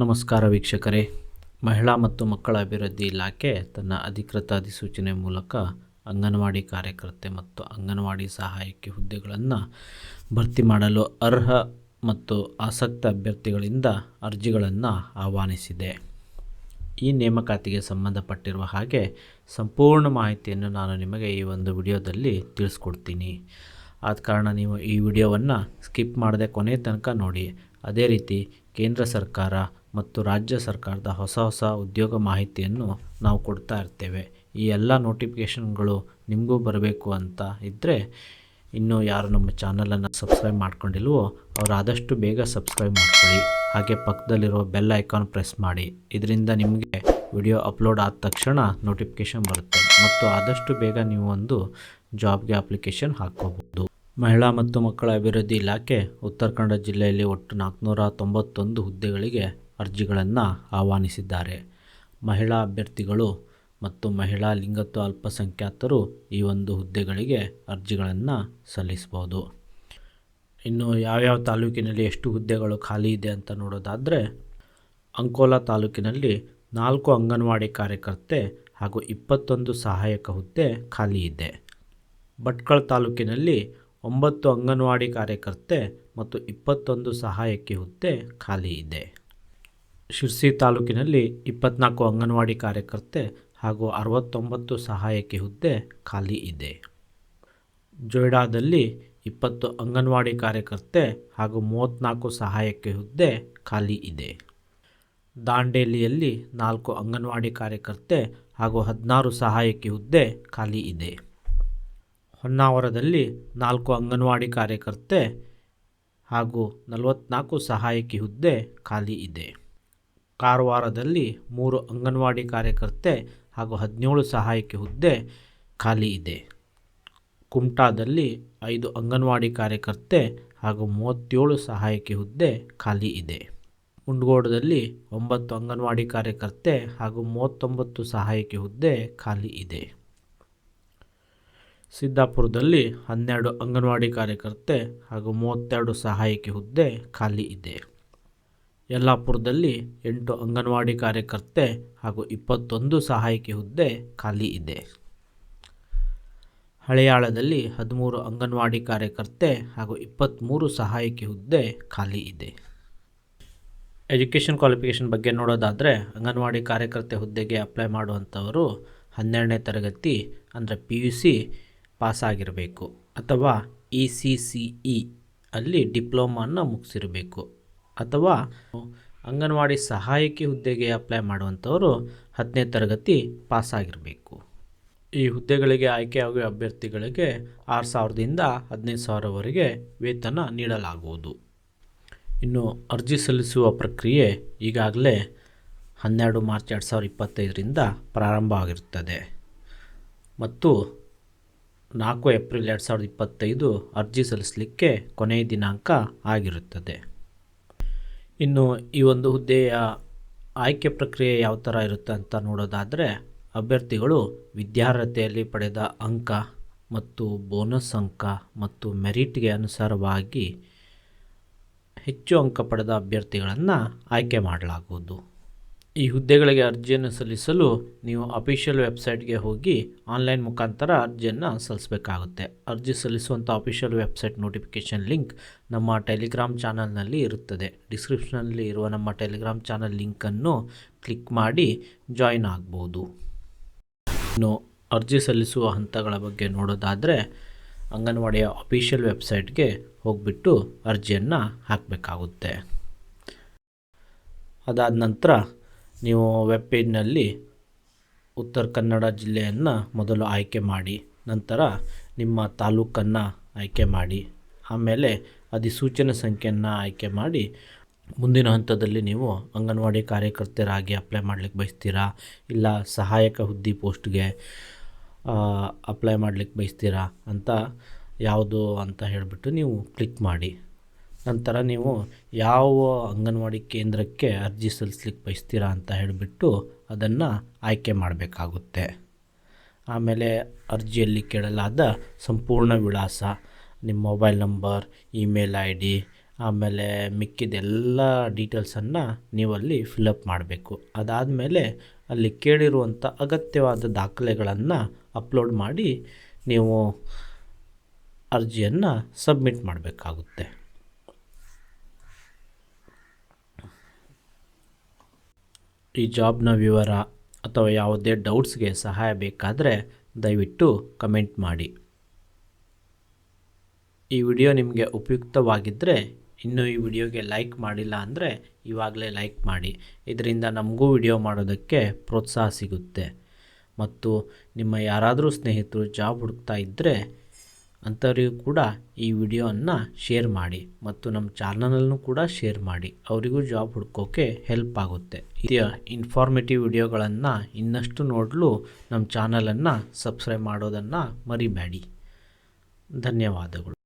ನಮಸ್ಕಾರ ವೀಕ್ಷಕರೇ. ಮಹಿಳಾ ಮತ್ತು ಮಕ್ಕಳ ಅಭಿವೃದ್ಧಿ ಇಲಾಖೆ ತನ್ನ ಅಧಿಕೃತ ಅಧಿಸೂಚನೆ ಮೂಲಕ ಅಂಗನವಾಡಿ ಕಾರ್ಯಕರ್ತೆ ಮತ್ತು ಅಂಗನವಾಡಿ ಸಹಾಯಕಿ ಹುದ್ದೆಗಳನ್ನು ಭರ್ತಿ ಮಾಡಲು ಅರ್ಹ ಮತ್ತು ಆಸಕ್ತ ಅಭ್ಯರ್ಥಿಗಳಿಂದ ಅರ್ಜಿಗಳನ್ನು ಆಹ್ವಾನಿಸಿದೆ. ಈ ನೇಮಕಾತಿಗೆ ಸಂಬಂಧಪಟ್ಟಿರುವ ಹಾಗೆ ಸಂಪೂರ್ಣ ಮಾಹಿತಿಯನ್ನು ನಾನು ನಿಮಗೆ ಈ ಒಂದು ವಿಡಿಯೋದಲ್ಲಿ ತಿಳಿಸ್ಕೊಡ್ತೀನಿ. ಆದ ಕಾರಣ ನೀವು ಈ ವಿಡಿಯೋವನ್ನು ಸ್ಕಿಪ್ ಮಾಡದೆ ಕೊನೆ ತನಕ ನೋಡಿ. ಅದೇ ರೀತಿ ಕೇಂದ್ರ ಸರ್ಕಾರ ಮತ್ತು ರಾಜ್ಯ ಸರ್ಕಾರದ ಹೊಸ ಹೊಸ ಉದ್ಯೋಗ ಮಾಹಿತಿಯನ್ನು ನಾವು ಕೊಡ್ತಾ ಇರ್ತೇವೆ. ಈ ಎಲ್ಲ ನೋಟಿಫಿಕೇಷನ್ಗಳು ನಿಮಗೂ ಬರಬೇಕು ಅಂತ ಇದ್ದರೆ ಇನ್ನೂ ಯಾರು ನಮ್ಮ ಚಾನಲನ್ನು ಸಬ್ಸ್ಕ್ರೈಬ್ ಮಾಡ್ಕೊಂಡಿಲ್ವೋ ಅವರು ಆದಷ್ಟು ಬೇಗ ಸಬ್ಸ್ಕ್ರೈಬ್ ಮಾಡ್ಕೊಳ್ಳಿ. ಹಾಗೆ ಪಕ್ಕದಲ್ಲಿರೋ ಬೆಲ್ ಐಕಾನ್ ಪ್ರೆಸ್ ಮಾಡಿ. ಇದರಿಂದ ನಿಮಗೆ ವಿಡಿಯೋ ಅಪ್ಲೋಡ್ ಆದ ತಕ್ಷಣ ನೋಟಿಫಿಕೇಷನ್ ಬರುತ್ತೆ. ಮತ್ತು ಆದಷ್ಟು ಬೇಗ ನೀವು ಒಂದು ಜಾಬ್ಗೆ ಅಪ್ಲಿಕೇಶನ್ ಹಾಕೋಬಹುದು ಮಹಿಳಾ ಮತ್ತು ಮಕ್ಕಳ ಅಭಿವೃದ್ಧಿ ಇಲಾಖೆ ಉತ್ತರ ಕನ್ನಡ ಜಿಲ್ಲೆಯಲ್ಲಿ ಒಟ್ಟು ನಾಲ್ಕುನೂರ ತೊಂಬತ್ತೊಂದು ಹುದ್ದೆಗಳಿಗೆ ಅರ್ಜಿಗಳನ್ನು ಆಹ್ವಾನಿಸಿದ್ದಾರೆ. ಮಹಿಳಾ ಅಭ್ಯರ್ಥಿಗಳು ಮತ್ತು ಮಹಿಳಾ ಲಿಂಗತ್ವ ಅಲ್ಪಸಂಖ್ಯಾತರು ಈ ಒಂದು ಹುದ್ದೆಗಳಿಗೆ ಅರ್ಜಿಗಳನ್ನು ಸಲ್ಲಿಸ್ಬೋದು ಇನ್ನು ಯಾವ್ಯಾವ ತಾಲೂಕಿನಲ್ಲಿ ಎಷ್ಟು ಹುದ್ದೆಗಳು ಖಾಲಿ ಇದೆ ಅಂತ ನೋಡೋದಾದರೆ, ಅಂಕೋಲಾ ತಾಲೂಕಿನಲ್ಲಿ ನಾಲ್ಕು ಅಂಗನವಾಡಿ ಕಾರ್ಯಕರ್ತೆ ಹಾಗೂ ಇಪ್ಪತ್ತೊಂದು ಸಹಾಯಕ ಹುದ್ದೆ ಖಾಲಿ ಇದೆ. ಭಟ್ಕಳ ತಾಲೂಕಿನಲ್ಲಿ ಒಂಬತ್ತು ಅಂಗನವಾಡಿ ಕಾರ್ಯಕರ್ತೆ ಮತ್ತು ಇಪ್ಪತ್ತೊಂದು ಸಹಾಯಕಿ ಹುದ್ದೆ ಖಾಲಿ ಇದೆ. ಶಿರ್ಸಿ ತಾಲೂಕಿನಲ್ಲಿ ಇಪ್ಪತ್ನಾಲ್ಕು ಅಂಗನವಾಡಿ ಕಾರ್ಯಕರ್ತೆ ಹಾಗೂ ಅರವತ್ತೊಂಬತ್ತು ಸಹಾಯಕಿ ಹುದ್ದೆ ಖಾಲಿ ಇದೆ. ಜೊಯ್ಡಾದಲ್ಲಿ ಇಪ್ಪತ್ತು ಅಂಗನವಾಡಿ ಕಾರ್ಯಕರ್ತೆ ಹಾಗೂ ಮೂವತ್ತ್ನಾಲ್ಕು ಸಹಾಯಕಿ ಹುದ್ದೆ ಖಾಲಿ ಇದೆ. ದಾಂಡೇಲಿಯಲ್ಲಿ ನಾಲ್ಕು ಅಂಗನವಾಡಿ ಕಾರ್ಯಕರ್ತೆ ಹಾಗೂ ಹದಿನಾರು ಸಹಾಯಕಿ ಹುದ್ದೆ ಖಾಲಿ ಇದೆ. ಹೊನ್ನಾವರದಲ್ಲಿ ನಾಲ್ಕು ಅಂಗನವಾಡಿ ಕಾರ್ಯಕರ್ತೆ ಹಾಗೂ ನಲವತ್ನಾಲ್ಕು ಸಹಾಯಕಿ ಹುದ್ದೆ ಖಾಲಿ ಇದೆ. ಕಾರವಾರದಲ್ಲಿ ಮೂರು ಅಂಗನವಾಡಿ ಕಾರ್ಯಕರ್ತೆ ಹಾಗೂ ಹದಿನೇಳು ಸಹಾಯಕಿ ಹುದ್ದೆ ಖಾಲಿ ಇದೆ. ಕುಮಟಾದಲ್ಲಿ ಐದು ಅಂಗನವಾಡಿ ಕಾರ್ಯಕರ್ತೆ ಹಾಗೂ ಮೂವತ್ತೇಳು ಸಹಾಯಕಿ ಹುದ್ದೆ ಖಾಲಿ ಇದೆ. ಮುಂಡಗೋಡದಲ್ಲಿ ಒಂಬತ್ತು ಅಂಗನವಾಡಿ ಕಾರ್ಯಕರ್ತೆ ಹಾಗೂ ಮೂವತ್ತೊಂಬತ್ತು ಸಹಾಯಕಿ ಹುದ್ದೆ ಖಾಲಿ ಇದೆ. ಸಿದ್ದಾಪುರದಲ್ಲಿ ಹನ್ನೆರಡು ಅಂಗನವಾಡಿ ಕಾರ್ಯಕರ್ತೆ ಹಾಗೂ ಮೂವತ್ತೆರಡು ಸಹಾಯಕಿ ಹುದ್ದೆ ಖಾಲಿ ಇದೆ. ಯಲ್ಲಾಪುರದಲ್ಲಿ ಎಂಟು ಅಂಗನವಾಡಿ ಕಾರ್ಯಕರ್ತೆ ಹಾಗೂ ಇಪ್ಪತ್ತೊಂದು ಸಹಾಯಕಿ ಹುದ್ದೆ ಖಾಲಿ ಇದೆ. ಹಳೆಯಾಳದಲ್ಲಿ ಹದಿಮೂರು ಅಂಗನವಾಡಿ ಕಾರ್ಯಕರ್ತೆ ಹಾಗೂ ಇಪ್ಪತ್ತ್ಮೂರು ಸಹಾಯಕಿ ಹುದ್ದೆ ಖಾಲಿ ಇದೆ. ಎಜುಕೇಷನ್ ಕ್ವಾಲಿಫಿಕೇಷನ್ ಬಗ್ಗೆ ನೋಡೋದಾದರೆ ಅಂಗನವಾಡಿ ಕಾರ್ಯಕರ್ತೆ ಹುದ್ದೆಗೆ ಅಪ್ಲೈ ಮಾಡುವಂಥವರು ಹನ್ನೆರಡನೇ ತರಗತಿ ಅಂದರೆ ಪಿ ಯು ಸಿ ಪಾಸಾಗಿರಬೇಕು ಅಥವಾ ಇ ಸಿ ಸಿ ಇ ಅಲ್ಲಿ ಡಿಪ್ಲೊಮಾನ ಮುಗಿಸಿರಬೇಕು. ಅಥವಾ ಅಂಗನವಾಡಿ ಸಹಾಯಕಿ ಹುದ್ದೆಗೆ ಅಪ್ಲೈ ಮಾಡುವಂಥವರು ಹತ್ತನೇ ತರಗತಿ ಪಾಸಾಗಿರಬೇಕು ಈ ಹುದ್ದೆಗಳಿಗೆ ಆಯ್ಕೆಯಾಗುವ ಅಭ್ಯರ್ಥಿಗಳಿಗೆ ಆರು ಸಾವಿರದಿಂದ ಹದಿನೈದು ಸಾವಿರವರೆಗೆ ವೇತನ ನೀಡಲಾಗುವುದು. ಇನ್ನು ಅರ್ಜಿ ಸಲ್ಲಿಸುವ ಪ್ರಕ್ರಿಯೆ ಈಗಾಗಲೇ ಹನ್ನೆರಡು ಮಾರ್ಚ್ ಎರಡು ಸಾವಿರದ ಇಪ್ಪತ್ತೈದರಿಂದ ಪ್ರಾರಂಭವಾಗಿರುತ್ತದೆ ಮತ್ತು ನಾಲ್ಕು ಏಪ್ರಿಲ್ ಎರಡು ಸಾವಿರದ ಇಪ್ಪತ್ತೈದು ಅರ್ಜಿ ಸಲ್ಲಿಸಲಿಕ್ಕೆ ಕೊನೆಯ ದಿನಾಂಕ ಆಗಿರುತ್ತದೆ. ಇನ್ನು ಈ ಒಂದು ಹುದ್ದೆಯ ಆಯ್ಕೆ ಪ್ರಕ್ರಿಯೆ ಯಾವ ಥರ ಇರುತ್ತೆ ಅಂತ ನೋಡೋದಾದರೆ, ಅಭ್ಯರ್ಥಿಗಳು ವಿದ್ಯಾರ್ಹತೆಯಲ್ಲಿ ಪಡೆದ ಅಂಕ ಮತ್ತು ಬೋನಸ್ ಅಂಕ ಮತ್ತು ಮೆರಿಟ್ಗೆ ಅನುಸಾರವಾಗಿ ಹೆಚ್ಚು ಅಂಕ ಪಡೆದ ಅಭ್ಯರ್ಥಿಗಳನ್ನು ಆಯ್ಕೆ ಮಾಡಲಾಗುವುದು. ಈ ಹುದ್ದೆಗಳಿಗೆ ಅರ್ಜಿಯನ್ನು ಸಲ್ಲಿಸಲು ನೀವು ಅಫಿಷಿಯಲ್ ವೆಬ್ಸೈಟ್ಗೆ ಹೋಗಿ ಆನ್ಲೈನ್ ಮುಖಾಂತರ ಅರ್ಜಿಯನ್ನು ಸಲ್ಲಿಸಬೇಕಾಗುತ್ತೆ. ಅರ್ಜಿ ಸಲ್ಲಿಸುವಂಥ ಅಫಿಷಿಯಲ್ ವೆಬ್ಸೈಟ್ ನೋಟಿಫಿಕೇಷನ್ ಲಿಂಕ್ ನಮ್ಮ ಟೆಲಿಗ್ರಾಮ್ ಚಾನಲ್ನಲ್ಲಿ ಇರುತ್ತದೆ. ಡಿಸ್ಕ್ರಿಪ್ಷನಲ್ಲಿ ಇರುವ ನಮ್ಮ ಟೆಲಿಗ್ರಾಮ್ ಚಾನಲ್ ಲಿಂಕನ್ನು ಕ್ಲಿಕ್ ಮಾಡಿ ಜಾಯಿನ್ ಆಗ್ಬೋದು. ಇನ್ನು ಅರ್ಜಿ ಸಲ್ಲಿಸುವ ಹಂತಗಳ ಬಗ್ಗೆ ನೋಡೋದಾದರೆ ಅಂಗನವಾಡಿಯ ಅಫಿಷಿಯಲ್ ವೆಬ್ಸೈಟ್ಗೆ ಹೋಗಿಬಿಟ್ಟು ಅರ್ಜಿಯನ್ನು ಹಾಕಬೇಕಾಗುತ್ತೆ. ಅದಾದ ನಂತರ ನೀವು ವೆಬ್ ಪೇಜ್ನಲ್ಲಿ ಉತ್ತರ ಕನ್ನಡ ಜಿಲ್ಲೆಯನ್ನು ಮೊದಲು ಆಯ್ಕೆ ಮಾಡಿ, ನಂತರ ನಿಮ್ಮ ತಾಲೂಕನ್ನು ಆಯ್ಕೆ ಮಾಡಿ, ಆಮೇಲೆ ಅಧಿಸೂಚನೆ ಸಂಖ್ಯೆಯನ್ನು ಆಯ್ಕೆ ಮಾಡಿ, ಮುಂದಿನ ಹಂತದಲ್ಲಿ ನೀವು ಅಂಗನವಾಡಿ ಕಾರ್ಯಕರ್ತರಾಗಿ ಅಪ್ಲೈ ಮಾಡ್ಲಿಕ್ಕೆ ಬಯಸ್ತೀರಾ? ಇಲ್ಲ ಸಹಾಯಕ ಹುದ್ದೆ ಪೋಸ್ಟ್ಗೆ ಅಪ್ಲೈ ಮಾಡ್ಲಿಕ್ಕೆ ಬಯಸ್ತೀರಾ ಅಂತ, ಯಾವುದು ಅಂತ ಹೇಳಿಬಿಟ್ಟು ನೀವು ಕ್ಲಿಕ್ ಮಾಡಿ. ನಂತರ ನೀವು ಯಾವ ಅಂಗನವಾಡಿ ಕೇಂದ್ರಕ್ಕೆ ಅರ್ಜಿ ಸಲ್ಲಿಸ್ಲಿಕ್ಕೆ ಬಯಸ್ತೀರಾ ಅಂತ ಹೇಳಿಬಿಟ್ಟು ಅದನ್ನು ಆಯ್ಕೆ ಮಾಡಬೇಕಾಗುತ್ತೆ. ಆಮೇಲೆ ಅರ್ಜಿಯಲ್ಲಿ ಕೇಳಲಾದ ಸಂಪೂರ್ಣ ವಿಳಾಸ, ನಿಮ್ಮ mobile number, email I D ಆಮೇಲೆ ಮಿಕ್ಕಿದೆಲ್ಲ ಡೀಟೇಲ್ಸನ್ನು ನೀವು ಅಲ್ಲಿ ಫಿಲಪ್ ಮಾಡಬೇಕು. ಅದಾದಮೇಲೆ ಅಲ್ಲಿ ಕೇಳಿರುವಂಥ ಅಗತ್ಯವಾದ ದಾಖಲೆಗಳನ್ನು ಅಪ್ಲೋಡ್ ಮಾಡಿ ನೀವು ಅರ್ಜಿಯನ್ನು ಸಬ್ಮಿಟ್ ಮಾಡಬೇಕಾಗುತ್ತೆ. ಈ ಜಾಬ್ನ ವಿವರ ಅಥವಾ ಯಾವುದೇ ಡೌಟ್ಸ್ಗೆ ಸಹಾಯ ಬೇಕಾದರೆ ದಯವಿಟ್ಟು ಕಮೆಂಟ್ ಮಾಡಿ. ಈ ವಿಡಿಯೋ ನಿಮಗೆ ಉಪಯುಕ್ತವಾಗಿದ್ದರೆ ಇನ್ನೂ ಈ ವಿಡಿಯೋಗೆ ಲೈಕ್ ಮಾಡಿಲ್ಲ ಅಂದರೆ ಇವಾಗಲೇ ಲೈಕ್ ಮಾಡಿ. ಇದರಿಂದ ನಮಗೂ ವಿಡಿಯೋ ಮಾಡೋದಕ್ಕೆ ಪ್ರೋತ್ಸಾಹ ಸಿಗುತ್ತೆ. ಮತ್ತು ನಿಮ್ಮ ಯಾರಾದರೂ ಸ್ನೇಹಿತರು ಜಾಬ್ ಹುಡುಕ್ತಾ ಇದ್ದರೆ ಅಂಥವರಿಗೂ ಕೂಡ ಈ ವಿಡಿಯೋವನ್ನು ಶೇರ್ ಮಾಡಿ ಮತ್ತು ನಮ್ಮ ಚಾನಲನ್ನು ಕೂಡ ಶೇರ್ ಮಾಡಿ. ಅವರಿಗೂ ಜಾಬ್ ಹುಡ್ಕೋಕ್ಕೆ ಹೆಲ್ಪ್ ಆಗುತ್ತೆ. ಇದೆಯ ಇನ್ಫಾರ್ಮೇಟಿವ್ ವಿಡಿಯೋಗಳನ್ನು ಇನ್ನಷ್ಟು ನೋಡಲು ನಮ್ಮ ಚಾನಲನ್ನು ಸಬ್ಸ್ಕ್ರೈಬ್ ಮಾಡೋದನ್ನು ಮರಿಬೇಡಿ. ಧನ್ಯವಾದಗಳು.